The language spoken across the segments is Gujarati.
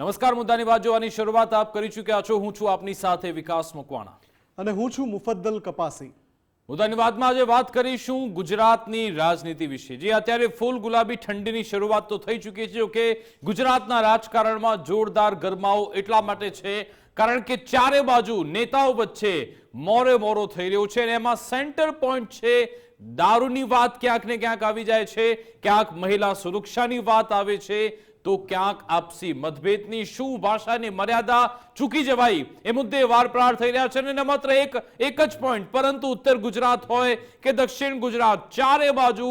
નમસ્કાર મુદ્દાની વાત જોવાની શરૂઆત આપ કરી ચૂક્યા છો. હું છું આપની સાથે વિકાસ મકવાણા. અને હું છું મુફદ્દલ કપાસી. મુદ્દાની વાતમાં આજે વાત કરીશું ગુજરાતની રાજનીતિ વિશે. જે અત્યારે ફૂલ ગુલાબી ઠંડીની શરૂઆત તો થઈ ચૂકી છે. કે ગુજરાતના રાજકારણમાં જોરદાર ગરમાવો એટલા માટે છે કારણ કે ચારે બાજુ નેતાઓ વચ્ચે મોરે મોરો થઈ રહ્યો છે અને એમાં સેન્ટર પોઈન્ટ છે. દારૂની વાત ક્યાંક ને ક્યાંક આવી જાય છે. ક્યાંક મહિલા સુરક્ષાની વાત આવે છે. તો ક્યાંક આપસી મતભેદની શું ભાષાની મર્યાદા ચૂકી જવાય? એ મુદ્દે વારપ્રાર થઈ રહ્યા છે અને માત્ર એક એક જ પોઈન્ટ પરંતુ ઉત્તર ગુજરાત હોય કે દક્ષિણ ગુજરાત, ચારે બાજુ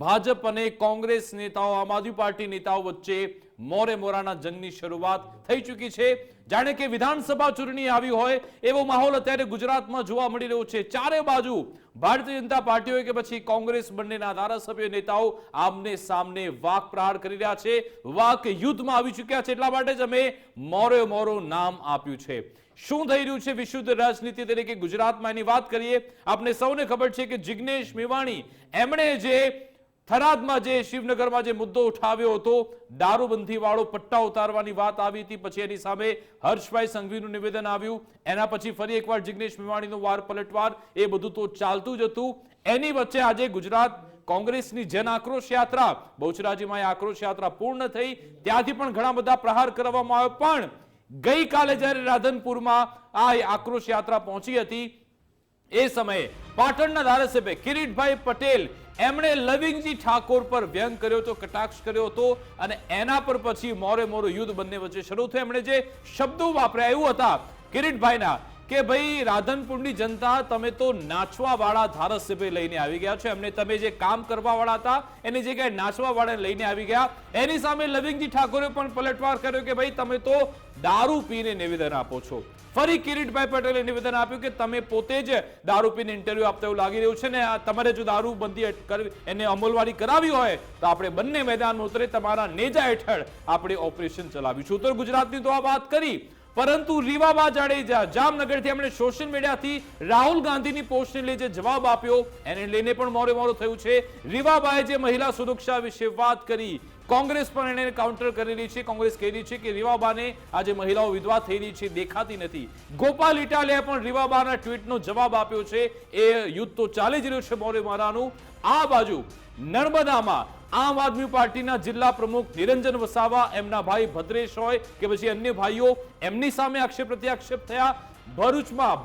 ભાજપ અને કોંગ્રેસ નેતાઓ, આમ આદમી પાર્ટી નેતાઓ વચ્ચે મોરે મોરાના જંગની શરૂઆત થઈ ચૂકી છે. જાણે કે વિધાનસભા ચૂંટણી આવી હોય, એવો માહોલ અત્યારે ગુજરાતમાં જોવા મળી રહ્યો છે. ચારે બાજુ ભારતીય જનતા પાર્ટી હોય કે પછી કોંગ્રેસ બંનેના ધારાસભ્ય નેતાઓ આમને સામને વાક પ્રહાર કરી રહ્યા છે. વાક યુદ્ધમાં આવી ચૂક્યા છે. એટલા માટે જ અમે મોરે મોરો નામ આપ્યું છે. શું થઈ રહ્યું છે વિશુદ્ધ રાજનીતિ તરીકે ગુજરાતમાં? એની વાત કરીએ. આપને સૌને ખબર છે કે જિગ્નેશ મેવાણી, એમણે જે થરાદમાં જે શિવનગરમાં જે મુદ્દો ઉઠાવ્યો હતો દારૂબંધી વાળો પટ્ટા ઉતારવાની વાત આવી હતી, પછી એની સામે હર્ષભાઈ સંઘવીનું નિવેદન આવ્યું. એના પછી ફરી એકવાર જિગ્નેશ મેવાણીનો વાર પલટવાર, એ બધું તો ચાલતું જ હતું. એની વચ્ચે આજે ગુજરાત કોંગ્રેસની જન આક્રોશ યાત્રા, બહુચરાજીમાં એ આક્રોશ યાત્રા પૂર્ણ થઈ. ત્યાંથી પણ ઘણા બધા પ્રહાર કરવામાં આવ્યો, પણ ગઈકાલે જ્યારે રાધનપુરમાં આ આક્રોશ યાત્રા પહોંચી હતી, એ સમયે પાટણના ધારાસભ્ય કિરીટભાઈ પટેલ એમણે લવિંગજી ઠાકોર પર વ્યંગ કર્યો હતો, કટાક્ષ કર્યો હતો અને એના પર પછી મોરે મોરો યુદ્ધ બંને વચ્ચે શરૂ થયું. એમણે જે શબ્દો વાપર્યા, એવું હતા. કિરીટભાઈના કે ભાઈ રાધનપુરની જનતા તમે તો નાચવાવાળા ધારાસભ્ય લઈને આવી ગયા છો. એમને તમે જે કામ કરવાવાળા હતા, એની જગ્યાએ નાચવાવાળાને વાળા લઈને આવી ગયા. એની સામે લવિંગજી ઠાકોરે પણ પલટવાર કર્યો કે ભાઈ તમે તો દારૂ પીને નિવેદન આપો છો. ફરી કિરીટભાઈ પટેલે નિવેદન આપ્યું કે તમે પોતે જ દારૂ પીને ઇન્ટરવ્યુ આપતા એવું લાગી રહ્યું છે ને તમારે જો દારૂ બંધી કરવી એને અમલવારી કરાવી હોય, તો આપણે બંને મેદાનમાં ઉતરે, તમારા નેજા હેઠળ આપણે ઓપરેશન ચલાવીશું. ઉત્તર ગુજરાતની તો આ વાત કરી. પરંતુ રીવાબા જાડેજા જામનગરથી એમણે સોશિયલ મીડિયાથી રાહુલ ગાંધીની પોસ્ટને લઈ જે જવાબ આપ્યો, એને લઈને પણ મોરે મોરો થયું છે. રીવાબાએ જે મહિલા સુરક્ષા વિશે વાત કરી, કોંગ્રેસ પણ એને કાઉન્ટર કરી રહી છે. કોંગ્રેસ કહી રહી છે કે રીવાબાને આજે મહિલાઓ વિધવા થઈ રહી છે, દેખાતી નથી. ગોપાલ ઇટાલિયાએ પણ રીવાબાના ટ્વીટનો જવાબ આપ્યો છે. એ યુદ્ધ તો ચાલી જ રહ્યું છે મોરે મોરાનું. આ બાજુ નર્મદામાં આમ આદમી પાર્ટીના જિલ્લા પ્રમુખ નિરંજન વસાવા, એમના ભાઈ ભદ્રેશ હોય કે પછી અન્ય ભાઈઓ, એમની સામે આક્ષેપ પ્રત્યાક્ષેપ થયા. ભરૂચમાં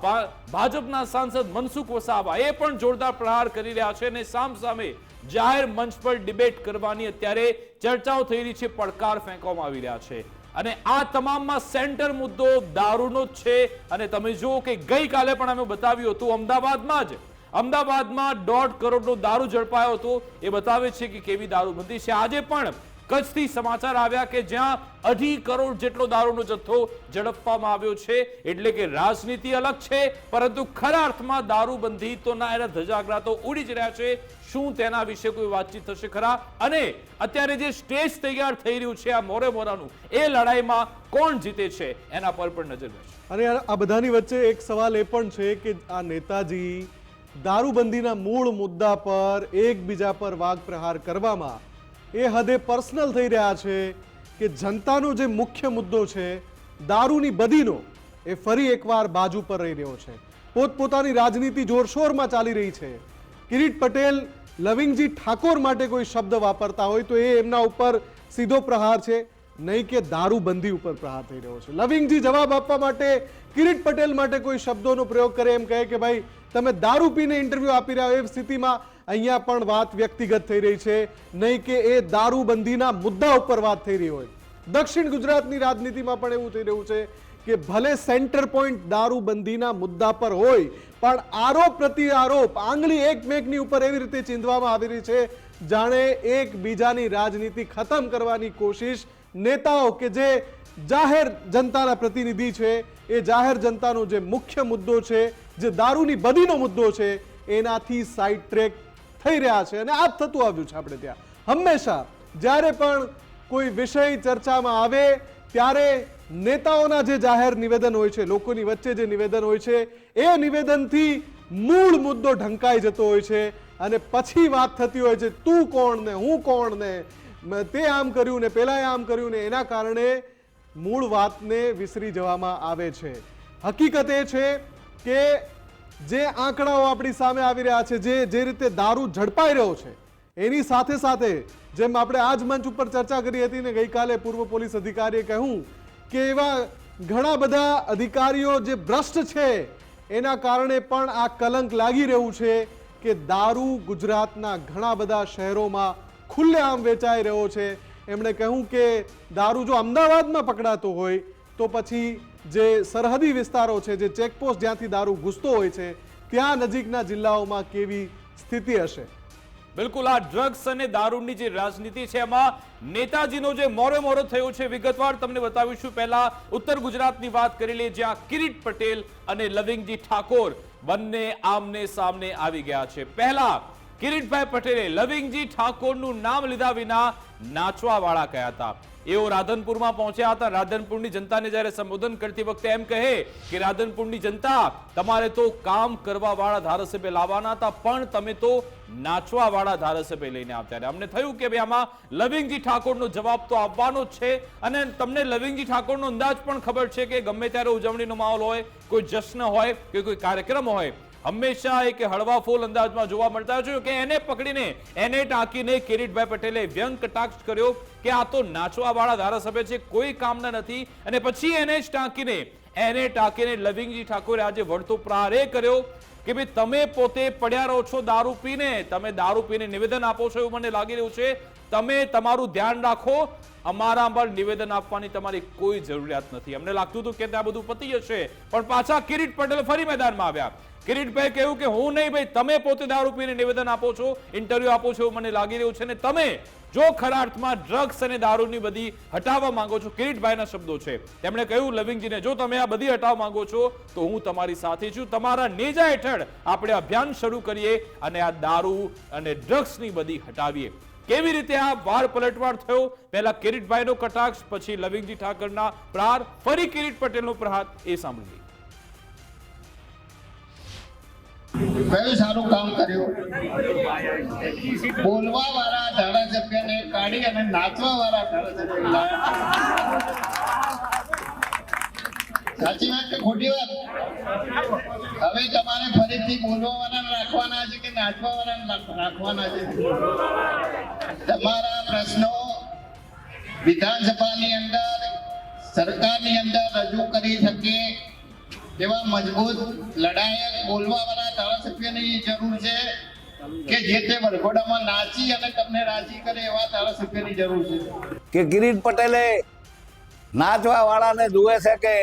ભાજપના સાંસદ મનસુખ વસાવા એ પણ જોરદાર પ્રહાર કરી રહ્યા છે અને સામ સામે જાહેર મંચ પર ડિબેટ કરવાની અત્યારે ચર્ચાઓ થઈ રહી છે, પડકાર ફેંકવામાં આવી રહ્યા છે. અને આ તમામમાં સેન્ટર મુદ્દો દારૂનો જ છે. અને તમે જુઓ કે ગઈકાલે પણ અમે બતાવ્યું હતું, અમદાવાદમાં જ અમદાવાદમાં દોઢ કરોડનો દારૂ ઝડપાયો હતો. એ બતાવે છે કે કેવી દારૂબંધી છે. આજે પણ કચ્છથી સમાચાર આવ્યા કે જ્યાં અઢી કરોડ જેટલો દારૂનો જથ્થો ઝડપવામાં આવ્યો છે. એટલે કે રાજનીતિ અલગ છે, પરંતુ ખરા અર્થમાં દારૂબંધી તો ના, એના ધજાગરા તો ઉડી જ રહ્યા છે. શું તેના વિશે કોઈ વાતચીત થશે ખરા? અને અત્યારે જે સ્ટેજ તૈયાર થઈ રહ્યું છે આ મોરે મોરાનું, એ લડાઈમાં કોણ જીતે છે? એના પર પણ નજર રહેશે અને આ બધાની વચ્ચે એક સવાલ એ પણ છે કે આ નેતાજી દારૂબંધીના મૂળ મુદ્દા પર એકબીજા પર વાગ પ્રહાર કરવામાં એ હદે પર્સનલ થઈ રહ્યા છે કે જનતાનો જે મુખ્ય મુદ્દો છે, દારૂની બદીનો, એ ફરી એકવાર બાજુ પર રહી રહ્યો છે. પોતપોતાની રાજનીતિ જોરશોરમાં ચાલી રહી છે. કિરીટ પટેલ, લવિંગજી ઠાકોર માટે કોઈ શબ્દ વાપરતા હોય તો એ એમના ઉપર સીધો પ્રહાર છે. નહીં કે દારૂબંધી ઉપર પ્રહાર થઈ રહ્યો છે. લવિંગજી જવાબ આપવા માટે, કિરીટ પટેલ માટે કોઈ શબ્દોનો પ્રયોગ કરે એમ કહે કે ભાઈ તમે દારૂ પીને ઇન્ટરવ્યૂ આપી રહ્યા એ સ્થિતિમાં અહીંયા પણ વાત વ્યક્તિગત થઈ રહી છે. નહીં કે એ દારૂબંધીના મુદ્દા ઉપર વાત થઈ રહી હોય. દક્ષિણ ગુજરાતની રાજનીતિમાં પણ એવું થઈ રહ્યું છે કે ભલે સેન્ટર પોઈન્ટ દારૂબંધીના મુદ્દા પર હોય, પણ આરોપ પ્રતિ આરોપ, આંગળી એકમેકની ઉપર એવી રીતે ચીંધવામાં આવી રહી છે. જાણે એકબીજાની રાજનીતિ ખતમ કરવાની કોશિશ નેતાઓ કે જે જાહેર જનતાના પ્રતિનિધિ છે, એ જાહેર જનતાનો જે મુખ્ય મુદ્દો છે જે દારૂની બદીનો મુદ્દો છે, એનાથી સાઈડ ટ્રેક થઈ રહ્યા છે અને આ થતું આવ્યું છે આપણે ત્યાં. હંમેશા જ્યારે પણ કોઈ વિષય ચર્ચામાં આવે, ત્યારે નેતાઓના જે જાહેર નિવેદન હોય છે, લોકોની વચ્ચે જે નિવેદન હોય છે, એ નિવેદનથી મૂળ મુદ્દો ઢંકાઈ જતો હોય છે અને પછી વાત થતી હોય છે, તું કોણ ને, હું કોણ ને તે આમ કર્યું ને પેલા આમ કર્યું ને, એના કારણે મૂળ વાતને વિસરી જવામાં આવે છે. હકીકત એ છે કે જે આંકડાઓ આપણી સામે આવી રહ્યા છે, જે જે રીતે દારૂ ઝડપાઈ રહ્યો છે, એની સાથે સાથે જેમ આપણે આજ મંચ ઉપર ચર્ચા કરી હતી ને ગઈકાલે પૂર્વ પોલીસ અધિકારીએ કહ્યું કે એવા ઘણા બધા અધિકારીઓ જે ભ્રષ્ટ છે, એના કારણે પણ આ કલંક લાગી રહ્યું છે કે દારૂ ગુજરાતના ઘણા બધા શહેરોમાં ખુલ્લેઆમ વેચાઈ રહ્યો છે. એમણે કહ્યું કે દારૂ જો અમદાવાદમાં પકડાતો હોય, તો પછી જે સરહદી વિસ્તારો છે, જે ચેકપોસ્ટ જ્યાંથી દારૂ ઘૂસતો હોય છે, ત્યાં નજીકના જિલ્લાઓમાં કેવી સ્થિતિ હશે? બિલકુલ, આ ડ્રગ્સ અને દારૂની જે રાજનીતિ છે, એમાં નેતાજીનો જે મોરે મોરો થયો છે, વિગતવાર તમને બતાવીશું. પહેલા ઉત્તર ગુજરાતની વાત કરી લઈએ, જ્યાં કિરીટ પટેલ અને લવિંગજી ઠાકોર બંને આમને સામને આવી ગયા છે. પહેલા કિરીટભાઈ પટેલે લવિંગજી ઠાકોરનું નામ લીધા વિના નાચવા વાળા કયા હતા? એઓ રાધનપુરમાં પહોંચ્યા હતા. રાધનપુરની જનતાને જ્યારે સંબોધન કરતી વખતે એમ કહે કે રાધનપુરની જનતા, તમારે તો કામ કરવા વાળા ધારાસભ્ય લાવવાના હતા, પણ તમે તો નાચવા વાળા ધારાસભ્ય લઈને આવતા રહ્યા. અમને થયું કે ભાઈ, આમાં લવિંગજી ઠાકોરનો જવાબ તો આપવાનો જ છે અને તમને લવિંગજી ઠાકોરનો અંદાજ પણ ખબર છે કે ગમે ત્યારે ઉજવણીનો માહોલ હોય, કોઈ જશ્ન હોય કે કોઈ કાર્યક્રમ હોય હંમેશા એક હળવા ફૂલ અંદાજમાં જોવા મળતા છે કે એને પકડીને એને ટાંકીને કિરીટભાઈ પટેલે વ્યંગ કટાક્ષ કર્યો કે આ તો નાચવા વાળા ધારાસભ્ય છે, કોઈ કામના નથી. અને પછી એને જ ટાંકીને, એને ટાંકીને લવિંગજી ઠાકોરે આજે વળતો પ્રહાર કર્યો. કે ભાઈ તમે પોતે પડ્યા રહો છો દારૂ પીને, તમે દારૂ પીને નિવેદન આપો છો એવું મને લાગી રહ્યું છે. તમે તમારું ધ્યાન રાખો. અમારા પર નિવેદન આપવાની તમારી કોઈ જરૂરિયાત નથી. અમને લાગતું હતું કે ત્યાં બધું પતી જશે, પણ પાછા કિરીટ પટેલ ફરી મેદાનમાં આવ્યા. કિરીટભાઈ કહ્યું કે હું નહીં, ભાઈ, તમે પોતે દારૂ પીને નિવેદન આપો છો, ઇન્ટરવ્યુ આપો છો એવું મને લાગી રહ્યું છે ને તમે જો ખરા અર્થમાં ડ્રગ્સ અને દારૂની બધી હટાવવા માંગો છો, કિરીટભાઈના શબ્દો છે. તેમણે કહ્યું, લવિંગજીને, જો તમે આ બધી હટાવવા માંગો છો, તો હું તમારી સાથે છું. તમારા નેજા હેઠળ આપણે અભિયાન શરૂ કરીએ અને આ દારૂ અને ડ્રગ્સની બધી હટાવીએ. કેવી રીતે આ વાર પલટવાર થયો? પહેલા કિરીટભાઈનો કટાક્ષ, પછી લવિંગજી ઠાકરના પ્રહાર ફરી કિરીટ પટેલનો પ્રહાર, એ સાંભળી કયું સારું કામ કર્યું. બોલવા વાળા ધારાસભ્યને કાઢી અને નાચવા વાળા ધારાસભ્ય સાચી વાત કે ખોટી વાત? હવે તમારે ફરીથી બોલવા વાળા રાખવાના છે કે નાચવા વાળા રાખવાના છે? તમારા પ્રશ્નો વિધાનસભાની અંદર, સરકારની અંદર રજૂ કરી શકીએ. એવા મજબૂત લડાયક બોલવાવાળા ધારાસભ્યની જરૂર છે કે જે તે વરઘોડામાં નાચી અને તમને રાજી કરે એવા ધારાસભ્યની જરૂર છે. કે કિરીટ પટેલે નાચવા વાળાને જુએ છે કે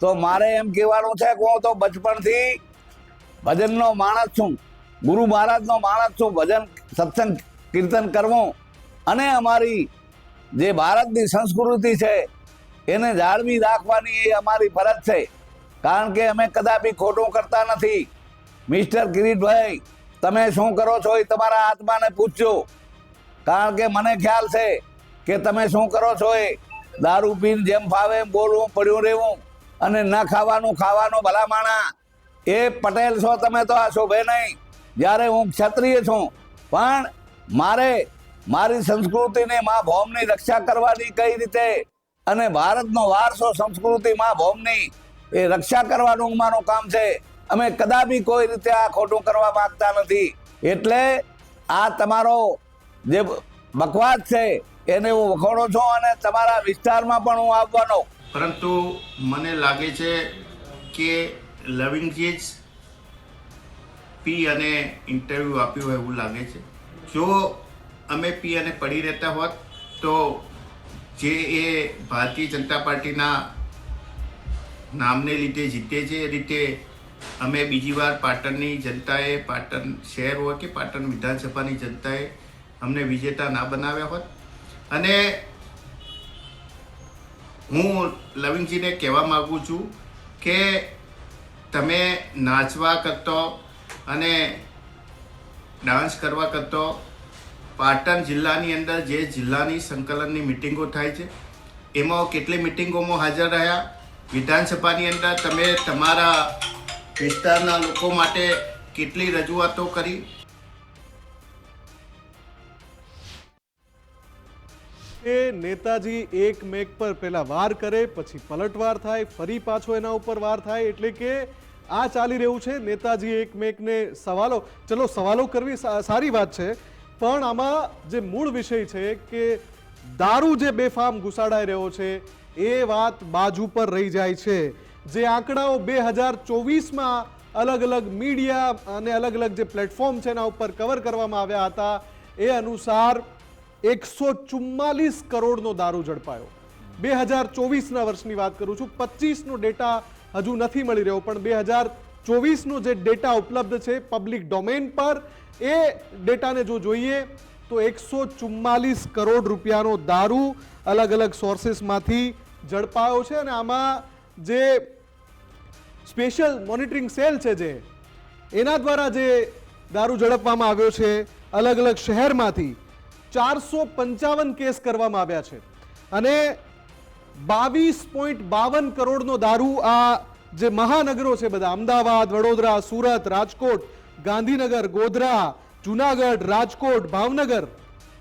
તો મારે એમ કહેવાનું છે કે હું તો બચપણથી ભજનનો માણસ છું. ગુરુ મહારાજનો માણસ છું. ભજન, સત્સંગ, કીર્તન કરવું. અને અમારી જે ભારતની સંસ્કૃતિ છે, એને જાળવી રાખવાની એ અમારી ફરજ છે. કારણ કે અમે કદાપી ખોટું કરતા નથી. મિસ્ટર કિરીટભાઈ તમે શું કરો છો એ તમારા આત્માને પૂછજો. કારણ કે મને ખ્યાલ છે કે તમે શું કરો છો એ? દારૂ પીને જેમ ફાવે એમ બોલવું, પડ્યું રહેવું અને ન ખાવાનું ખાવાનું ભલામાણા. એ પટેલ છો તમે તો આ શોભે નહીં. જ્યારે હું ક્ષત્રિય છું. પણ મારે મારી સંસ્કૃતિને મા ભૌમની રક્ષા કરવાની કઈ રીતે? અને ભારતનો વારસો સંસ્કૃતિ મા ભૌમની એ રક્ષા કરવાનું અમારું કામ છે. અમે કદાપી કોઈ રીતે આ ખોટું કરવા માંગતા નથી. એટલે આ તમારો જે બકવાસ છે, એને હું વખોડો છું અને તમારા વિસ્તારમાં પણ હું આવવાનો. પરંતુ મને લાગે છે કે લવિંગજી જ પી અને ઇન્ટરવ્યૂ આપ્યું હોય એવું લાગે છે. જો અમે પી અને પડી રહેતા હોત તો જે એ ભારતીય જનતા પાર્ટીના નામને લીધે જીતે છે એ રીતે અમે બીજી વાર પાટણની જનતાએ, પાટણ શહેર હોય કે પાટણ વિધાનસભાની જનતાએ અમને વિજેતા ના બનાવ્યા હોત. અને હું લવિંગજીને કહેવા માગું છું કે તમે નાચવા કરતો અને ડાન્સ કરવા કરતો પાટણ જિલ્લાની અંદર જે જિલ્લાની સંકલનની મિટિંગો થાય છે, એમાં કેટલી મિટિંગોમાં હાજર રહ્યા? વિધાનસભાની અંદર તમે તમારા વિસ્તારના લોકો માટે કેટલી રજૂઆતો કરી? એ નેતાજી એક મેક પર પહેલા વાર કરે, પછી પલટવાર થાય, ફરી પાછો એના ઉપર વાર થાય, એટલે કે આ ચાલી રહ્યું છે. નેતાજી એક મેકને સવાલો, ચલો સવાલો કરવી સારી વાત છે, પણ આમાં જે મૂળ વિષય છે કે દારૂ જે બેફામ ઘુસાડાઈ રહ્યો છે એ વાત બાજુ પર રહી જાય છે. જે આંકડાઓ બે હજાર ચોવીસમાં અલગ અલગ મીડિયા અને અલગ અલગ જે પ્લેટફોર્મ છે એના ઉપર કવર કરવામાં આવ્યા હતા, એ અનુસાર એકસો ચુમ્માલીસ કરોડનો દારૂ ઝડપાયો. બે હજાર ચોવીસના વર્ષની વાત કરું છું પચીસનો ડેટા હજુ નથી મળી રહ્યો, પણ બે હજાર ચોવીસનો જે ડેટા ઉપલબ્ધ છે પબ્લિક ડોમેન પર, એ ડેટાને જો જોઈએ તો એકસો ચુમ્માલીસ કરોડ રૂપિયાનો દારૂ અલગ અલગ સોર્સિસમાંથી ઝડપાયો છે અને આમાં જે સ્પેશિયલ મોનિટરિંગ સેલ છે જે, એના દ્વારા જે દારૂ ઝડપવામાં આવ્યો છે, અલગ અલગ શહેરમાંથી ચારસો પંચાવન કેસ કરવામાં આવ્યા છે. અને બાવીસ પોઈન્ટ બાવન કરોડનો દારૂ આ જે મહાનગરો છે બધા, અમદાવાદ, વડોદરા, સુરત, રાજકોટ, ગાંધીનગર, ગોધરા, જુનાગઢ, રાજકોટ, ભાવનગર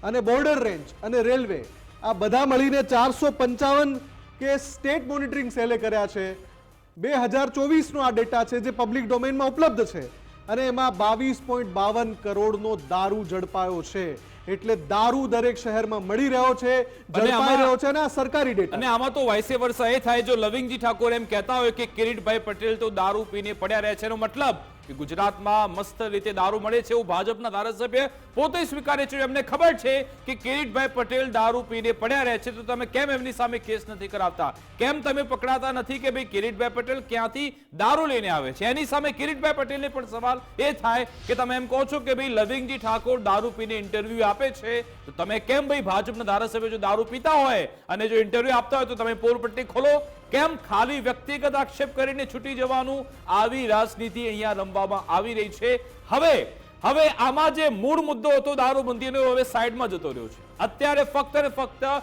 અને બોર્ડર રેન્જ અને રેલવે, આ બધા મળીને ચારસો પંચાવન કેસ સ્ટેટ મોનિટરિંગ સેલે કર્યા છે. બે હજાર ચોવીસનો આ ડેટા છે જે પબ્લિક ડોમેનમાં ઉપલબ્ધ છે. અને એમાં બાવીસ પોઈન્ટ બાવન કરોડનો દારૂ ઝડપાયો છે. એટલે દારૂ દરેક શહેરમાં મળી રહ્યો છે ઝડપાઈ રહ્યો છે અને આ સરકારી ડેટા અને આમાં તો વાયસે વર્ષા એ થાય જો લવિંગજી ઠાકોર એમ કહેતા હોય કે કિરીટભાઈ પટેલ તો દારૂ પીને પડ્યા રહે છે. એનો મતલબ કે ગુજરાતમાં મસ્ત રીતે દારૂ મળે છે એવું ભાજપના ધારાસભ્ય પોતે સ્વીકારે છે. એમને ખબર છે કે કિરીટભાઈ પટેલ દારૂ પીને પડ્યા રહે છે. તો તમે કેમ એમની સામે કેસ નથી કરાવતા? કેમ તમે પકડાતા નથી કે ભાઈ કિરીટભાઈ પટેલ ક્યાંથી દારૂ લઈને આવે છે? એની સામે કિરીટભાઈ પટેલને પણ સવાલ એ થાય કે તમે એમ કહો છો કે ભાઈ લવિંગજી ઠાકોર દારૂ પીને ઇન્ટરવ્યુ આપે છે? તો તમે કેમ ભાઈ ભાજપના ધારાસભ્ય જો દારૂ પીતા હોય અને જો ઇન્ટરવ્યુ આપતા હોય તો તમે પોલ પટ્ટી ખોલો? કેમ ખાલી વ્યક્તિગત આક્ષેપ કરીને છૂટી જવાનું આવી રાજનીતિ અહીંયા રમવામાં આવી રહી છે. હવે હવે આમાં જે મૂળ મુદ્દો હતો દારૂબંધીનો હવે સાઈડમાં જતો રહ્યો છે. અત્યારે ફક્ત ને ફક્ત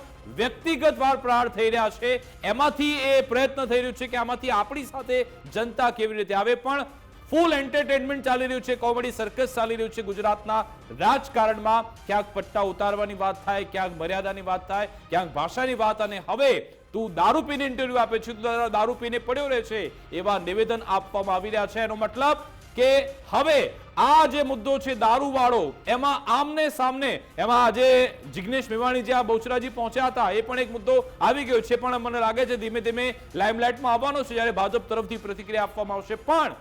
વ્યક્તિગત વાર પ્રહાર થઈ રહ્યા છે. એમાંથી એ પ્રયત્ન થઈ રહ્યો છે કે આમાંથી આપણી સાથે જનતા કેવી રીતે આવે. પણ ફૂલ એન્ટરટેનમેન્ટ ચાલી રહ્યું છે, કોમેડી સર્કસ ચાલી રહ્યું છે ગુજરાતના રાજકારણમાં. ક્યાંક પટ્ટા ઉતારવાની વાત થાય, ક્યાંક મર્યાદાની વાત થાય, ક્યાંક ભાષાની વાત. અને હવે તું દારૂ પીને ઇન્ટરવ્યુ આપે છે તું દારૂ પીને પડ્યો રહે છે એવા નિવેદન આપવામાં આવી રહ્યા છે. એનો મતલબ કે હવે આ જે મુદ્દો છે દારૂ વાળો એમાં આમને સામને એમાં આજે જિગ્નેશ મેવાણી જે આ બહુચરાજી પહોંચ્યા હતા એ પણ એક મુદ્દો આવી ગયો છે. પણ મને લાગે છે ધીમે ધીમે લાઇમલાઇટમાં આવવાનો છે જ્યારે ભાજપ તરફથી પ્રતિક્રિયા આપવામાં આવશે. પણ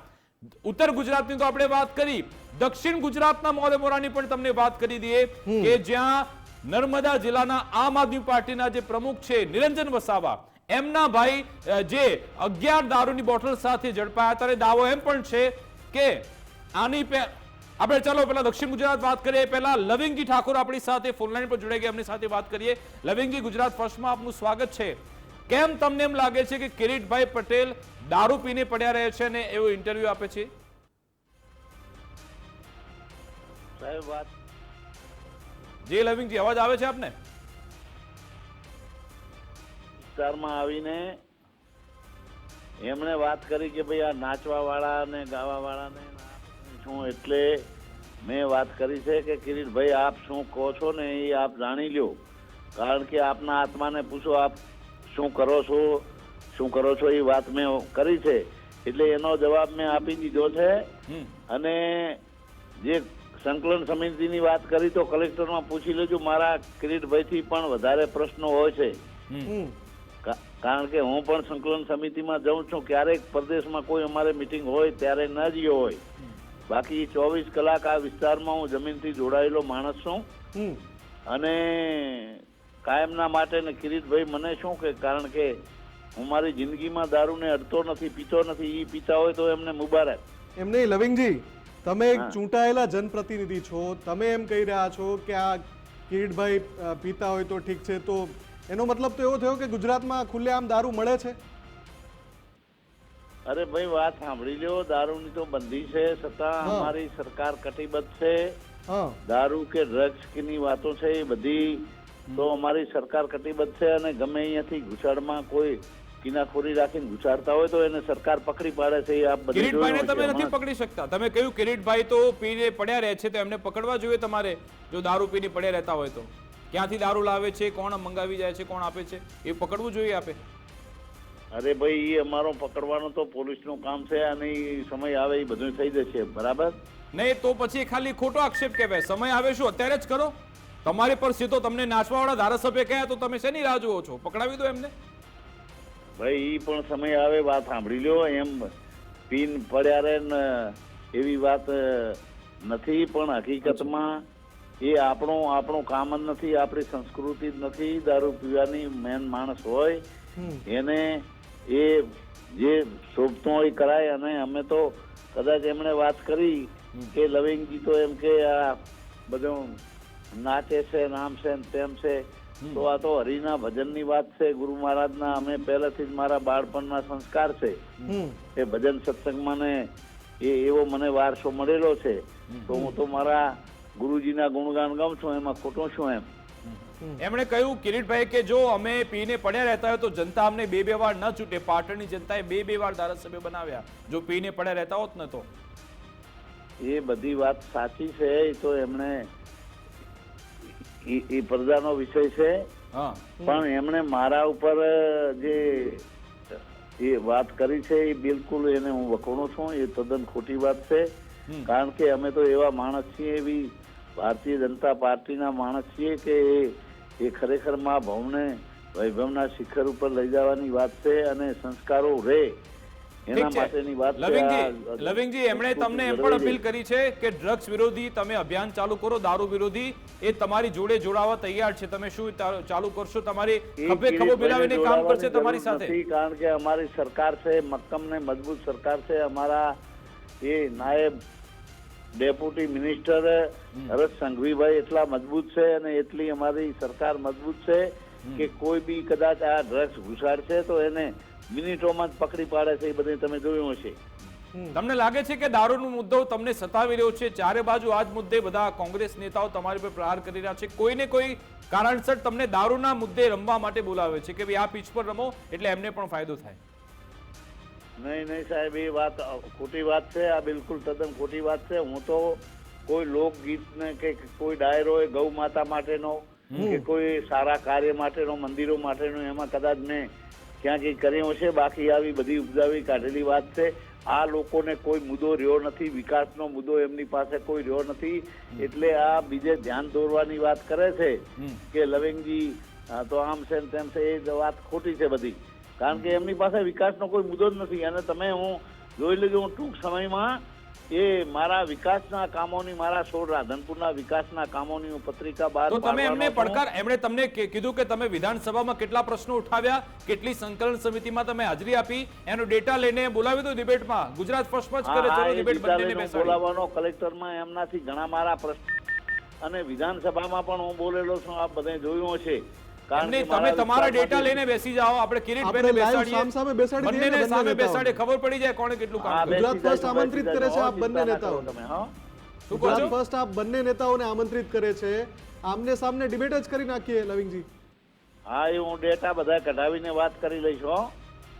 ઉત્તર ગુજરાતની તો આપણે વાત કરી દક્ષિણ ગુજરાતના મોરે મોરાની પણ તમને વાત કરી દઈએ કે જ્યાં નર્મદા જિલ્લાના આમ આદમી પાર્ટીના જે પ્રમુખ છે, નિરંજન વસાવા, એમના ભાઈ જે અગિયાર દારૂની બોટલ સાથે ઝડપાયા, ત્યારે દાવો એમ પણ છે કે આની આપણે ચાલો પેલા દક્ષિણ ગુજરાત વાત કરીએ, પહેલા લવિંગજી ઠાકોર આપણી સાથે ફોનલાઈન પર જોડાઈ ગયા, એમની સાથે વાત કરીએ. લવિંગજી ગુજરાત ફર્સ્ટમાં આપનું સ્વાગત છે. કેમ તમને એમ લાગે છે કે કિરીટભાઈ પટેલ દારૂ પીને પડ્યા રહે છે ને એવો ઇન્ટરવ્યુ આપે છે? સાહેબ, વાત જે લવિંગજી અવાજ આવે છે આપને? વિસ્તારમાં આવીને એમણે વાત કરી કે ભાઈ આ નાચવા વાળા ને ગાવા વાળા ને શું એટલે મેં વાત કરી છે કે કિરીટભાઈ આપ શું કહો છો ને એ આપ જાણી લ્યો. કારણ કે આપના આત્માને પૂછો આપ શું કરો છો શું કરો છો એ વાત મેં કરી છે. એટલે એનો જવાબ મેં આપી દીધો છે. અને જે સંકલન સમિતિની વાત કરી તો કલેક્ટરમાં પૂછી લેજો મારા કિરીટભાઈથી પણ વધારે પ્રશ્નો હોય છે. કારણ કે હું પણ સંકલન સમિતિમાં જાઉં છું ક્યારેક પ્રદેશમાં કોઈ અમારે મિટિંગ હોય ત્યારે ન જયો હોય. બાકી ચોવીસ કલાક આ વિસ્તારમાં હું જમીનથી જોડાયેલો માણસ છું. અને કાયમના માટે ને કિરીટભાઈ મને શું કે કારણ કે હું મારી જિંદગીમાં દારૂને અડતો નથી પીતો નથી એ પીતા હોય તો એમને મુબારક. એમ નહીં લવિંગજી? તમે એક ચૂંટાયેલા જનપ્રતિનિધિ છો તમે એમ કહી રહ્યા છો કે આ કિરીટભાઈ પીતા હોય તો ઠીક છે. તો એનો મતલબ તો એવો થયો કે ગુજરાતમાં ખુલ્લેઆમ દારૂ મળે છે? અરે ભાઈ વાત સાંભળી લ્યો. દારૂની તો બંધી છે છતાં અમારી સરકાર કટિબદ્ધ છે. દારૂ કે ડ્રગ્સની વાતો છે એ બધી તો અમારી સરકાર કટિબદ્ધ છે અને ગમે અહીંયાથી ઘુસાડમાં કોઈ કિનાખોરી રાખીને ઘુસાડતા હોય તો એને સરકાર પકડી પાડે છે એ આપ કિરીટભાઈને તમે નથી પકડી શકતા. તમે કહ્યું કિરીટભાઈ તો પીને પડ્યા રહે છે તો એમને પકડવા જોઈએ તમારે જો દારૂ પીને પડ્યા રહેતા હોય તો. ક્યાંથી દારૂ લાવે છે કોણ મંગાવી જાય છે કોણ આપે છે એ પકડવું જોઈએ આપે. અરે ભાઈ એ અમારો પકડવાનો તો પોલીસનું કામ છે અને સમય આવે એ બધું થઈ જશે બરાબર? નહીં તો પછી ખાલી ખોટો આક્ષેપ કહેવાય. સમય આવે શું? અત્યારે જ કરો. તમારી પર સીધો તમને નાચવાવાળા ધારાસભ્ય કહ્યા તો તમે શેની રાહ જુઓ છો? પકડાવી દો એમને. ભાઈ એ પણ સમય આવે વાત સાંભળી લ્યો એમ પીન પડ્યા રે ને એવી વાત નથી પણ હકીકતમાં એ આપણો આપણું કામ જ નથી આપણી સંસ્કૃતિ જ નથી દારૂ પીવાની મેન માણસ હોય. એને એ જે શોભતું હોય કરાય અને અમે તો કદાચ એમણે વાત કરી કે લવિંગજી તો એમ કે આ બધું નાચે છે નામ છે ને તેમ છે. તો આ તો હરિના ભજનની વાત છે. ગુરુ મહારાજના અમે પહેલાથી જ મારા બાળપણના સંસ્કાર છે. એ ભજન સત્સંગમાં ને એ એવો મને વારસો મળેલો છે. તો હું તો મારા ગુરુજીના ગુણગાન ગાઉં છું એમાં ખોટો છું એમ. એમણે કહ્યું કિરીટભાઈ કે જો અમે પીને પડ્યા રહેતા હોય તો જનતા અમને બે બે વાર ન છૂટે. પાટણની જનતાએ બે બે વાર ધારાસભ્ય બનાવ્યા. જો પીને પડ્યા રહેતા હોત ન તો. એ બધી વાત સાચી છે તો એમણે એ પડદાનો વિષય છે. પણ એમણે મારા ઉપર જે એ વાત કરી છે એ બિલકુલ એને હું વખોણું છું એ તદ્દન ખોટી વાત છે. કારણ કે અમે તો એવા માણસ છીએ એવી ભારતીય જનતા પાર્ટીના માણસ છીએ કે એ- એ ખરેખર મા ભવને વૈભવના શિખર ઉપર લઈ જવાની વાત છે અને સંસ્કારો રહે લવિંગજી એમણે તમને એમ પણ અપીલ કરી છે કે ડ્રગ્સ વિરોધી તમે અભિયાન ચાલુ કરો દારૂ વિરોધી એ તમારી જોડે જોડાવા તૈયાર છે. તમે શું ચાલુ કરશો? તમારી ખભે ખભો મિલાવીને કામ કરશે તમારી સાથે? કારણ કે અમારી સરકાર છે મક્કમ ને મજબૂત સરકાર છે. અમારા એ નાયબ ડેપ્યુટી મિનિસ્ટર હરત સંઘવીભાઈ એટલા મજબૂત છે અને એટલી અમારી સરકાર મજબૂત છે કે કોઈ બી કદાચ આ ડ્રગ્સ ઘુસાડશે તો એને મિનિટોમાં જ પકડી પાડે છે એ બધું તમે જોયું હશે. તમને લાગે છે કે દારૂનો મુદ્દો તમને સતાવી રહ્યો છે? ચારે બાજુ આ જ મુદ્દે બધા કોંગ્રેસ નેતાઓ તમારી પર પ્રહાર કરી રહ્યા છે. કોઈને કોઈ કારણસર તમને દારૂના મુદ્દે રમવા માટે બોલાવે છે કે ભાઈ આ પીચ પર રમો એટલે એમને પણ ફાયદો થાય. નહીં નહીં સાહેબ એ વાત ખોટી વાત છે આ બિલકુલ તદ્દન ખોટી વાત છે. હું તો કોઈ લોકગીતને કે કોઈ ડાયરો ગૌ માતા માટેનો કે કોઈ સારા કાર્ય માટેનો મંદિરો માટેનો એમાં કદાચ મેં ક્યાં કંઈ કર્યું છે બાકી આવી બધી ઉપજાવી કાઢેલી વાત છે. આ લોકોને કોઈ મુદ્દો રહ્યો નથી વિકાસનો મુદ્દો એમની પાસે કોઈ રહ્યો નથી. એટલે આ બીજે ધ્યાન દોરવાની વાત કરે છે કે લવિંગજી તો આમ છે ને તેમ છે એ વાત ખોટી છે બધી. કારણ કે એમની પાસે વિકાસનો કોઈ મુદ્દો જ નથી. અને તમે હું જોઈ લેજો હું ટૂંક સમયમાં એ મારા વિકાસના કામોની મારા સોળ રાધનપુરના વિકાસના કામોની હું પત્રિકા બહાર તો તમે એમને પડકાર એમણે તમને કીધું કે તમે વિધાનસભામાં કેટલા પ્રશ્નો ઉઠાવ્યા કેટલી સંકલન સમિતિમાં તમે હાજરી આપી એનો ડેટા લઈને બોલાવ્યો દો ડિબેટમાં. ગુજરાત ફર્સ્ટમાં જ કરે ચલો ડિબેટ બંનેને બોલાવવાનો કલેક્ટરમાં એમનાથી ઘણા મારા પ્રશ્ન અને વિધાનસભામાં પણ હું બોલેલો છું આપ બધે જોયું હશે. એમને કે તમે તમારા ડેટા લઈને બેસી જાઓ આપણે કિરીટભાઈને બેસાડીએ સામસામે બેસાડી દઈએ બંનેને બંને સામે બેસાડે ખબર પડી જાય કોણે કેટલું હા, કામ ગુજરાત ફર્સ્ટ આમંત્રિત કરે છે આપ બંને ચિંતા ના કરો નેતાઓને. તમે, હા? શું કહો ગુજરાત છો? ફર્સ્ટ આપ બંને નેતાઓને આમંત્રિત કરે છે. આમને સામને ડિબેટ જ કરી નાખીએ લવિંગજી. હા એ હું ડેટા બધા કઢાવીને વાત કરી લઈશ હો.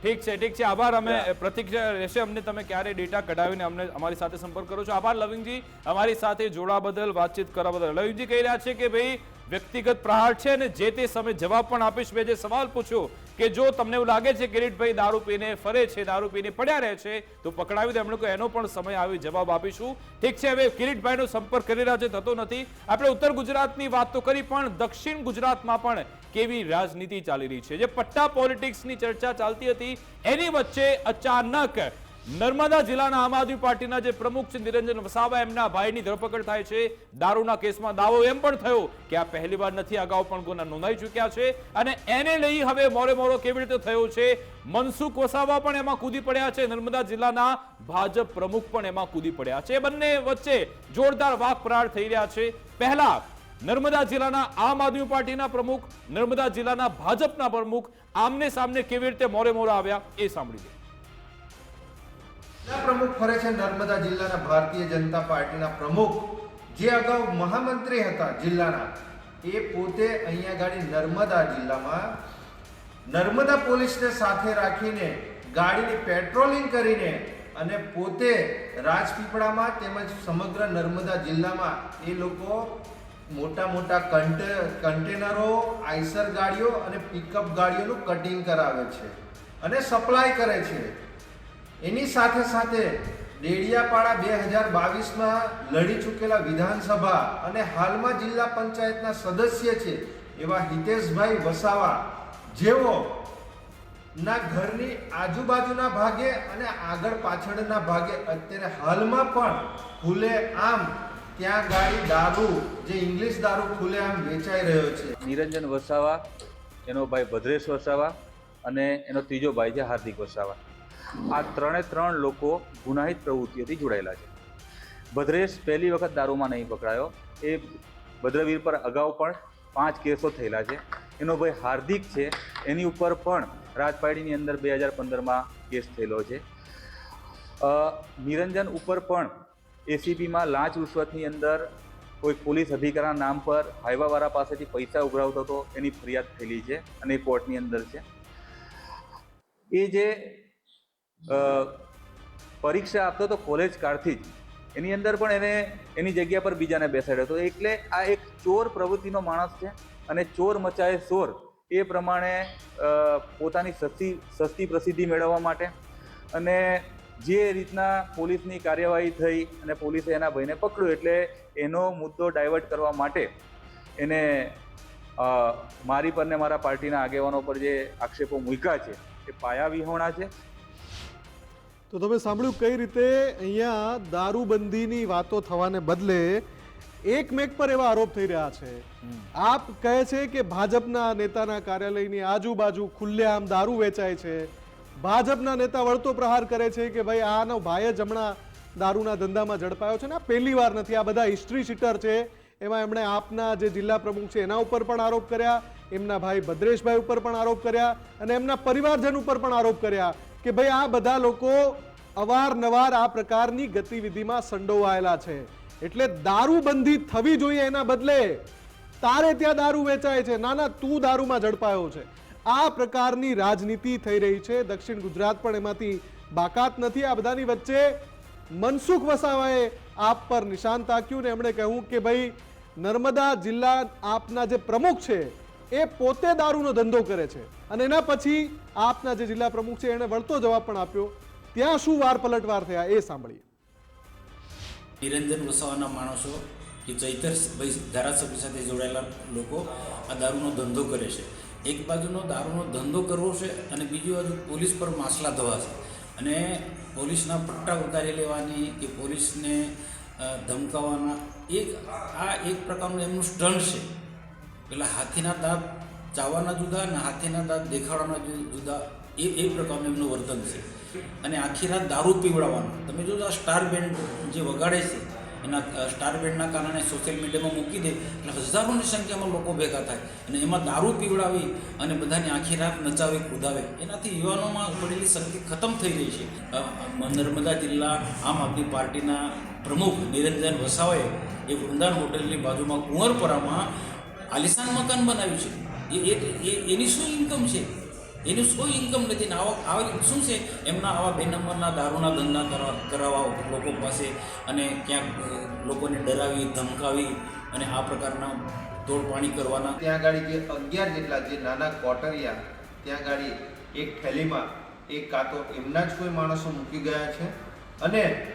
ઠીક છે ઠીક છે આભાર. અમે પ્રતિક્રિયા રહેશે અમને તમે ક્યારે ડેટા કઢાવીને અમને અમારી સાથે સંપર્ક કરો છો. આભાર લવિંગજી. અમારી સાથે જોડા બદલ વાતચીત કરવા બદલ. લવિંગજી કહી રહ્યા છે કે ભાઈ વ્યક્તિગત પ્રહાર છે અને જે તે સમયે જવાબ પણ આપીશ મેં જે સવાલ પૂછ્યો કે જો તમને એવું લાગે છે કિરીટભાઈ દારૂ પીને ફરે છે, દારૂ પીને પડ્યા રહે છે, તો પકડાવી દે. એમણે કહ્યું, એનો પણ સમય આવી જવાબ આપીશું. ઠીક છે, હવે કિરીટભાઈનો સંપર્ક કરી રહ્યા છે, થતો નથી. આપણે ઉત્તર ગુજરાતની વાત તો કરી, પણ દક્ષિણ ગુજરાતમાં પણ કેવી રાજનીતિ ચાલી રહી છે? જે પટ્ટા પોલિટિક્સની ચર્ચા ચાલતી હતી, એની વચ્ચે અચાનક નર્મદા જિલ્લાના આમ આદમી પાર્ટીના જે પ્રમુખ છે નિરંજન વસાવા, એમના ભાઈની ધરપકડ થાય છે. દારૂના કેસમાં દાવો એમ પણ થયો કે આ પહેલી વાર નથી અગાઉ પણ ગુના નોંધાઈ ચૂક્યા છે અને એને લઈ હવે મોરે મોરો કેવી રીતે થયો છે? મનસુખ વસાવા પણ એમાં કૂદી પડ્યા છે. નર્મદા જિલ્લાના ભાજપ પ્રમુખ પણ એમાં કૂદી પડ્યા છે. બંને વચ્ચે જોરદાર વાક પ્રહાર થઈ રહ્યા છે. પહેલા નર્મદા જિલ્લાના આમ આદમી પાર્ટીના પ્રમુખ, નર્મદા જિલ્લાના ભાજપના પ્રમુખ આમને સામને કેવી રીતે મોરે મોરા આવ્યા એ સાંભળી લો પ્રમુખ ફરે છે નર્મદા જિલ્લાના ભારતીય જનતા પાર્ટીના પ્રમુખ. જે અગાઉ મહામંત્રી હતા જિલ્લાના, એ પોતે અહીંયા ગાડી નર્મદા જિલ્લામાં, નર્મદા પોલીસને સાથે રાખીને ગાડીની પેટ્રોલિંગ કરીને અને પોતે રાજપીપળામાં તેમજ સમગ્ર નર્મદા જિલ્લામાં એ લોકો મોટા મોટા કન્ટે, કન્ટેનરો, આઈસર ગાડીઓ અને પિકઅપ ગાડીઓનું કટિંગ કરાવે છે અને સપ્લાય કરે છે. એની સાથે સાથે ડેડિયાપાડા બે હજાર બાવીસમાં લડી ચૂકેલા વિધાનસભા અને હાલમાં જિલ્લા પંચાયતના સદસ્ય છે એવા હિતેશભાઈ વસાવા. જેઓ ના ઘરની આજુબાજુના ભાગે અને આગળ પાછળના ભાગે અત્યારે હાલમાં પણ ખુલે આમ, ત્યાં ગાડી દારૂ, જે ઇંગ્લિશ દારૂ ખુલે આમ વેચાઈ રહ્યો છે. નિરંજન વસાવા, એનો ભાઈ ભદ્રેશ વસાવા અને એનો ત્રીજો ભાઈ છે હાર્દિક વસાવા. આ ત્રણે ત્રણ લોકો ગુનાહિત પ્રવૃત્તિઓથી જોડાયેલા છે. ભદ્રેશ પહેલી વખત દારૂમાં નહીં પકડાયો. એ ભદ્રવીર પર અગાઉ પણ પાંચ કેસો થયેલા છે. એનો ભાઈ હાર્દિક છે. એની ઉપર પણ રાજપાડીની અંદર બે હજાર પંદરમાં કેસ થયેલો છે. નિરંજન ઉપર પણ એસીબીમાં લાંચ રૂશ્વતની અંદર કોઈ પોલીસ અધિકારીના નામ પર હાઈવાવાળા પાસેથી પૈસા ઉઘરાવતો હતો. એની ફરિયાદ થયેલી છે અને એ કોર્ટની અંદર છે. એ જે પરીક્ષા આપતો હતો કોલેજ કાળથી જ. એની અંદર પણ એને એની જગ્યા પર બીજાને બેસાડ્યો હતો. એટલે આ એક ચોર પ્રવૃત્તિનો માણસ છે અને ચોર મચાએ ચોર એ પ્રમાણે પોતાની સસ્તી સસ્તી પ્રસિદ્ધિ મેળવવા માટે અને જે રીતના પોલીસની કાર્યવાહી થઈ અને પોલીસે એના ભાઈને પકડ્યો એટલે એનો મુદ્દો ડાયવર્ટ કરવા માટે એને મારી પર ને મારા પાર્ટીના આગેવાનો પર જે આક્ષેપો મૂક્યા છે, એ પાયા વિહોણા છે. તો તમે સાંભળ્યું કઈ રીતે અહીંયા દારૂબંધીની વાતો થવાને બદલે એકમેક પર એવા આરોપ થઈ રહ્યા છે. આપ કહે છે કે ભાજપના નેતાના કાર્યાલયની આજુબાજુ ખુલ્લેઆમ દારૂ વેચાય છે. ભાજપના નેતા વળતો પ્રહાર કરે છે કે ભાઈ આનો ભાઈ જ હમણાં દારૂના ધંધામાં ઝડપાયો છે ને આ પહેલી વાર નથી, આ બધા હિસ્ટ્રી શીટર છે. એમાં એમણે આપના જે જિલ્લા પ્રમુખ છે એના ઉપર પણ આરોપ કર્યા, એમના ભાઈ ભદ્રેશભાઈ ઉપર પણ આરોપ કર્યા અને એમના પરિવારજન ઉપર પણ આરોપ કર્યા. કે ભાઈ આ બધા લોકો અવારનવાર આ પ્રકારની ગતિવિધિમાં સંડોવાયેલા છે. એટલે દારૂબંધી થવી જોઈએ એના બદલે તારે ત્યાં દારૂ વેચાય છે. ના ના, તું દારૂમાં ઝડપાયો છે. આ પ્રકારની રાજનીતિ થઈ રહી છે. દક્ષિણ ગુજરાત પણ એમાંથી બાકાત નથી. આ બધાની વચ્ચે મનસુખ વસાવાએ આપ પર નિશાન તાક્યું ને એમણે કહ્યું કે ભાઈ નર્મદા જિલ્લા આપના જે પ્રમુખ છે એ પોતે દારૂનો ધંધો કરે છે. અને એના પછી આપના જે જિલ્લા પ્રમુખ છે, એણે વળતો જવાબ પણ આપ્યો. ત્યાં શું વાર પલટવાર થયા એ સાંભળીએ. નિરંજન વસાવાના માણસો કે ચૈતર ધારાસભ્ય સાથે જોડાયેલા લોકો આ દારૂનો ધંધો કરે છે. એક બાજુનો દારૂનો ધંધો કરવો છે અને બીજી બાજુ પોલીસ પર માસલા ધવા છે. અને પોલીસના પટ્ટા ઉતારી લેવાની કે પોલીસને ધમકાવવાના એક આ એક પ્રકારનું એમનું સ્ટન્ટ છે. પેલા હાથીના દાંત, ચાવવાના જુદા અને હાથીના દાંત દેખાડવાના જુદા. એ એ પ્રકારનું એમનું વર્તન છે. અને આખી રાત દારૂ પીવડાવવાનું. તમે જો આ સ્ટાર બેન્ડ જે વગાડે છે, એના સ્ટાર બેન્ડના કારણે સોશિયલ મીડિયામાં મૂકી દે, એટલે હજારોની સંખ્યામાં લોકો ભેગા થાય. અને એમાં દારૂ પીવડાવી અને બધાને આખી રાત નચાવે, કુદાવે. એનાથી યુવાનોમાં પડેલી શક્તિ ખતમ થઈ રહી છે. નર્મદા જિલ્લા આમ આદમી પાર્ટીના પ્રમુખ નિરંજન વસાવાએ એ વૃંદાવન હોટલની બાજુમાં કુંવરપરામાં આલિશાન મકાન બનાવ્યું છે. એ એની શું ઇન્કમ છે? એનું શું ઇન્કમ નથી. ને આવા આવા શું છે? એમના આવા બે નંબરના દારૂના ધંધા કરવા, કરાવવા લોકો પાસે અને ક્યાંક લોકોને ડરાવી, ધમકાવી અને આ પ્રકારના તોડપાણી કરવાના. ત્યાં ગાડી જે અગિયાર જેટલા જે નાના કોટરિયા, ત્યાં ગાડી એક થેલીમાં એક કાં તો એમના જ કોઈ માણસો મૂકી ગયા છે. અને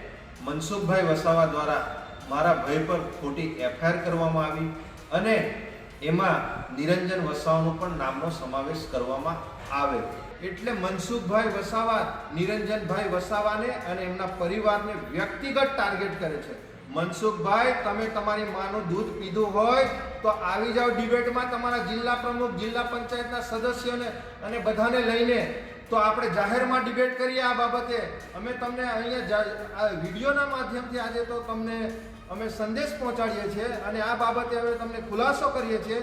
મનસુખભાઈ વસાવા દ્વારા મારા ભાઈ પર ખોટી એફઆઈઆર કરવામાં આવી. અને એમાં નિરંજન વસાવાનો પણ નામનો સમાવેશ કરવામાં આવે. એટલે મનસુખભાઈ વસાવા નિરંજનભાઈ વસાવાને અને એમના પરિવારને વ્યક્તિગત ટાર્ગેટ કરે છે. મનસુખભાઈ, તમે તમારી માનું દૂધ પીધું હોય તો આવી જાઓ ડિબેટમાં તમારા જિલ્લા પ્રમુખ, જિલ્લા પંચાયતના સદસ્યોને અને બધાને લઈને. તો આપણે જાહેરમાં ડિબેટ કરીએ આ બાબતે. અમે તમને અહીંયા વિડીયોના માધ્યમથી આજે તો તમને અમે સંદેશ પહોંચાડીએ છીએ અને આ બાબતે અમે તમને ખુલાસો કરીએ છીએ.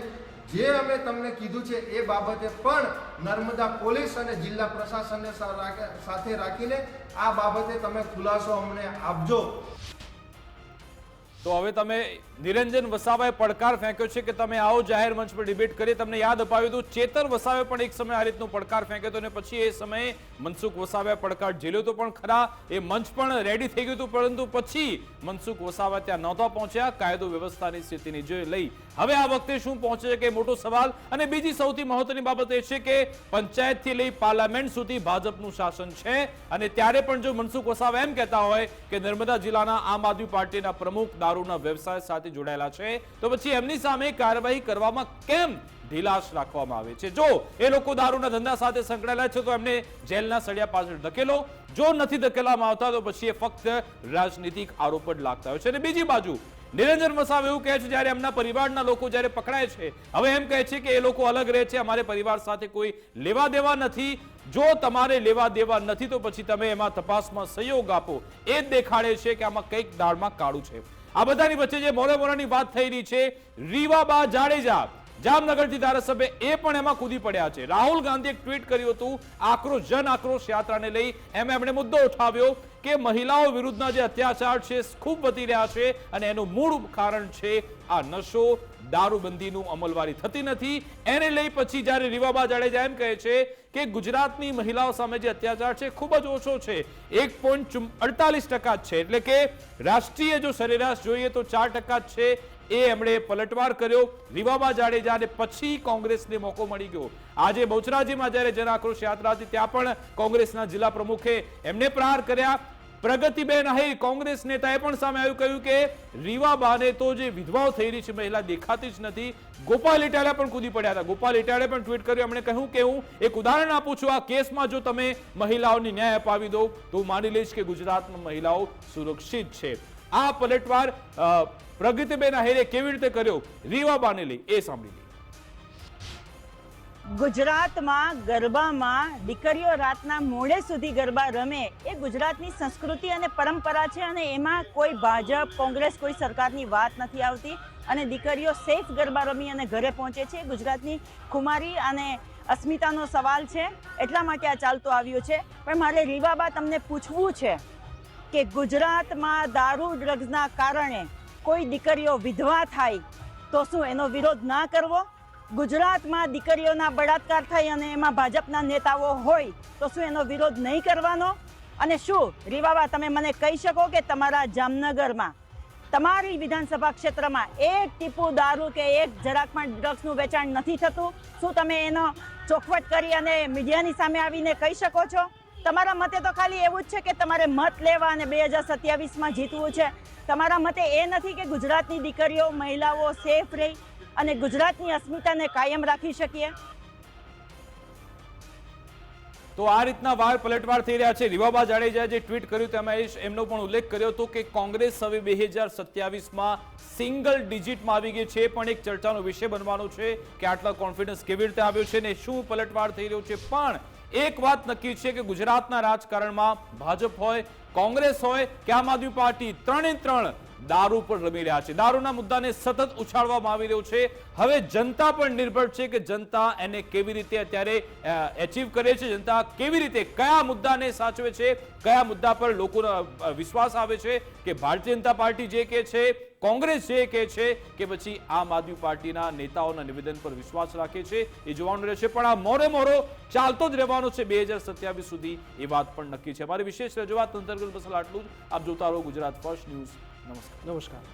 જે અમે તમને કીધું છે એ બાબતે પણ નર્મદા પોલીસ અને જિલ્લા પ્રશાસનને સાથે રાખીને આ બાબતે તમે ખુલાસો અમને આપજો. તો હવે તમે નિરંજન વસાવાએ પડકાર ફેંક્યો છે કે તમે આવો જાહેર મંચ પર ડિબેટ કરીએ. તમને યાદ અપાવ્યું હતું, ચેતર વસાવે પણ એક સમય આ રીતનો પડકાર ફેંક્યો હતો અને પછી એ સમયે મનસુખ વસાવાએ પડકાર ઝીલ્યો હતો પણ ખરા, એ મંચ પણ રેડી થઈ ગયું હતું, પરંતુ પછી મનસુખ વસાવા ત્યાં નહોતા પહોંચ્યા. કાયદો વ્યવસ્થાની સ્થિતિને જે લઈ. હવે આ વખતે શું પહોંચે કે મોટો સવાલ. અને બીજી સૌથી મહત્વની બાબત એ છે કે પંચાયતથી લઈ પાર્લામેન્ટ સુધી ભાજપનું શાસન છે. અને ત્યારે પણ જો મનસુખ વસાવા એમ કહેતા હોય કે નર્મદા જિલ્લાના આમ આદમી પાર્ટીના પ્રમુખ દારૂના વ્યવસાય સાથે જોડાયેલા છે. તો પછી એમની સામે કાર્યવાહી કરવામાં કેમ ઢીલાશ રાખવામાં આવે છે? જો એ લોકો દારૂના ધંધા સાથે સંકળાયેલા છે, તો એમને જેલના સળિયા પાછળ ધકેલો. જો નથી ધકેલવામાં આવતા, તો પછી એ ફક્ત રાજનીતિક આરોપ જ લાગતા હોય છે. અને બીજી બાજુ, નિરંજન વસાવ એવું કહે છે, જ્યારે એમના પરિવારના લોકો જ્યારે પકડાય છે, હવે એમ કહે છે કે એ લોકો અલગ રહે છે, અમારે પરિવાર સાથે કોઈ લેવા દેવા નથી. જો તમારે લેવા દેવા નથી, તો પછી તમે એમાં તપાસમાં સહયોગ આપો. એ દેખાડે છે કે આમાં કંઈક દાળમાં કાળું છે. આ બધાની વચ્ચે જે મોરે મોરાની વાત થઈ રહી છે, રીવાબા જાડેજા જામનગરથી ધારાસભ્ય એ પણ એમાં કૂદી પડ્યા છે. રાહુલ ગાંધીએ ટ્વીટ કર્યું હતું, આક્રોશ, જન આક્રોશ યાત્રાને લઈ એમ એમણે મુદ્દો ઉઠાવ્યો કે મહિલાઓ વિરુદ્ધના જે અત્યાચાર છે, ખૂબ વધી રહ્યા છે અને એનું મૂળ કારણ છે આ નશો દારૂબંધીનું અમલવારી થતી નથી. એને લઈ પછી જ્યારે રીવાબા જાડેજા એમ કહે છે કે ગુજરાતની મહિલાઓ સામે જે અત્યાચાર છે, ખૂબ જ ઓછો છે. એક પોઈન્ટ અડતાલીસ ટકા જ છે. એટલે કે રાષ્ટ્રીય જો સરેરાશ જોઈએ તો ચાર ટકા જ છે. એ એમણે પલટવાર કર્યો. રીવાબા જાડેજાને પછી કોંગ્રેસને મોકો મળી ગયો. આજે બહુચરાજીમાં જ્યારે જન આક્રોશ યાત્રા હતી, ત્યાં પણ કોંગ્રેસના જિલ્લા પ્રમુખે એમને પ્રહાર કર્યા. પ્રગતિબેન આહિર, કોંગ્રેસ નેતાએ પણ સામે આવ્યું કહ્યું કે રીવાબાને તો જે વિધવાઓ થઈ રહી છે, મહિલા દેખાતી જ નથી. ગોપાલ ઇટાલિયા પણ કૂદી પડ્યા હતા. ગોપાલ ઇટાલિયાએ પણ ટ્વીટ કર્યું, એમણે કહ્યું કે હું એક ઉદાહરણ આપું છું, આ કેસમાં જો તમે મહિલાઓને ન્યાય અપાવી દો, તો હું માની લઈશ કે ગુજરાતમાં મહિલાઓ સુરક્ષિત છે. આ પલટવાર પ્રગતિબેન આહિરે કેવી રીતે કર્યો? રીવાબાને લઈ, એ સાંભળી ગુજરાતમાં ગરબામાં દીકરીઓ રાતના મોડે સુધી ગરબા રમે એ ગુજરાતની સંસ્કૃતિ અને પરંપરા છે અને એમાં કોઈ ભાજપ, કોંગ્રેસ કોઈ સરકારની વાત નથી આવતી અને દીકરીઓ સેફ ગરબા રમી અને ઘરે પહોંચે છે. ગુજરાતની કુમારી અને અસ્મિતાનો સવાલ છે. એટલા માટે આ ચાલતો આવ્યો છે. પણ મારે રીવાબા તમને પૂછવું છે કે ગુજરાતમાં દારૂ, ડ્રગ્સના કારણે કોઈ દીકરીઓ વિધવા થાય તો શું એનો વિરોધ ના કરવો? ગુજરાતમાં દીકરીઓના બળાત્કાર થાય અને એમાં ભાજપના નેતાઓ હોય, તો શું એનો વિરોધ નહીં કરવાનો? અને શું? રીવાબા તમે મને કહી શકો કે તમારા જામનગરમાં, તમારી વિધાનસભા ક્ષેત્રમાં એક ટીપુ દારૂ કે એક જરાક પણ ડ્રગ્સનું વેચાણ નથી થતું? શું તમે એનો ચોખવટ કરી અને મીડિયાની સામે આવીને કહી શકો છો? તમારા મતે તો ખાલી એવું જ છે કે તમારે મત લેવા અને બે હજાર સત્યાવીસમાં જીતવું છે. તમારા મતે એ નથી કે ગુજરાતની દીકરીઓ, મહિલાઓ સેફ રહી અને ગુજરાતની અસ્મિતાને કાયમ રાખી શકીએ? તો આ રીતના વાર પલટવાર થઈ રહ્યા છે. રીવાબા જાડેજા જે ટ્વીટ કર્યું તેમાં એમનો પણ ઉલ્લેખ કર્યો હતો કે કોંગ્રેસ હવે બે હજાર સત્યાવીસમાં સિંગલ ડિજિટમાં આવી ગઈ છે. પણ એક ચર્ચાનો વિષય બનવાનો છે કે આટલા કોન્ફિડન્સ કેવી રીતે આવ્યો છે ને શું પલટવાર થઈ રહ્યો છે. પણ એક વાત નક્કી છે કે ગુજરાતના રાજકારણમાં ભાજપ હોય, કોંગ્રેસ હોય કે આમ આદમી પાર્ટી, ત્રણે ત્રણ દારૂ પર રમી રહ્યા છે. દારૂના મુદ્દાને સતત ઉછાળવામાં આવી રહ્યો છે. હવે જનતા પણ નિર્ભર છે કે જનતા એને કેવી રીતે અત્યારે એચીવ કરે છે. જનતા કેવી રીતે કયા મુદ્દાને સાચવે છે? કયા મુદ્દા પર લોકોનો વિશ્વાસ આવે છે? કે ભારતીય જનતા પાર્ટી જે કે છે, કોંગ્રેસ જે કે છે, કે પછી આમ આદમી પાર્ટીના નેતાઓના નિવેદન પર વિશ્વાસ રાખે છે, એ જોવાનું રહેશે. પણ આ મોરે મોરો ચાલતો જ રહેવાનો છે બે સુધી, એ વાત પણ નક્કી છે. અમારી વિશેષ રજૂઆત અંતર્ગત બસ આટલું જ. આપ જોતા રહો ગુજરાત ફર્સ્ટ ન્યૂઝ નમસ્કાર નમસ્કાર